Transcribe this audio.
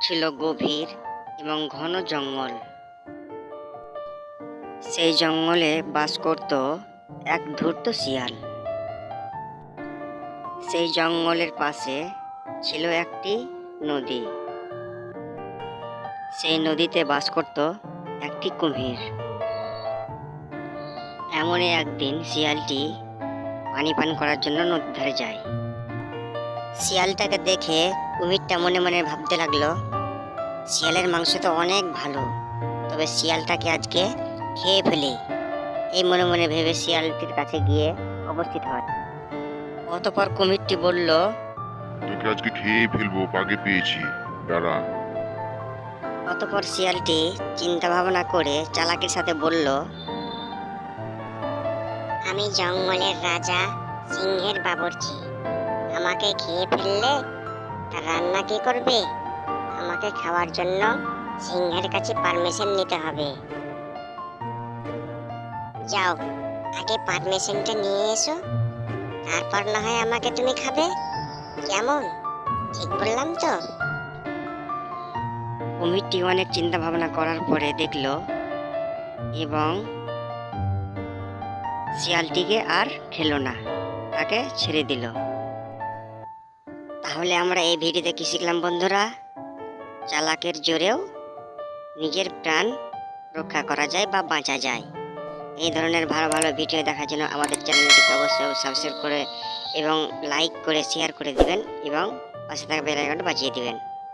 ছিল গভীর এবং ঘন জঙ্গল। সেই জঙ্গলে বাস করত এক ধূর্ত শিয়াল। সেই জঙ্গলের পাশে ছিল একটি নদী। সেই নদীতে বাস করত একটি কুমির। এমনই একদিন শিয়ালটি পানি পান করার জন্য নদীর ধারে যায়। শিয়ালটাকে দেখে কুমিরটা মনে মনে ভাবতে লাগল শিয়ালের মাংস তো অনেক ভালো তবে শিয়ালটাকে আজকে খেয়ে ফেলি। এই মনে মনে ভেবে শিয়ালটির কাছে গিয়ে অবস্থিত হয়। অতপর কুমিরটি বলল তোকে আজকে খেয়ে ফেলব বাগে পেয়েছি। দাঁড়া। অতপর শিয়ালটি চিন্তা ভাবনা করে চালাকির সাথে বলল আমি জঙ্গলের রাজা সিংহের বাবরচি। আমাকে খেয়ে ফেললে রান্না কে করবে? আমাকে খাওয়ার জন্য সিংহের কাছে পারমিশন নিতে হবে। যাও, আগে পারমিশনটা নিয়ে এসো। তারপর না হয় আমাকে তুমি খাবে। কেমন? ঠিক বললাম তো? কুমিরটি অনেক চিন্তা ভাবনা করার পরে দেখল এবং শিয়ালটিকে আর খেলো না, তাকে ছেড়ে দিল। তাহলে আমরা এই ভিডিওতে কি শিখলাম, বন্ধুরা? চালাকের জোরেও নিজের প্রাণ রক্ষা করা যায় বা বাঁচা যায়। এই ধরনের ভালো ভালো ভিডিও দেখার জন্য আমাদের চ্যানেলটিকে অবশ্যই সাবস্ক্রাইব করে এবং লাইক করে শেয়ার করে দিবেন এবং পাশে থাকা বেল বাঁচিয়ে বাজিয়ে দিবেন।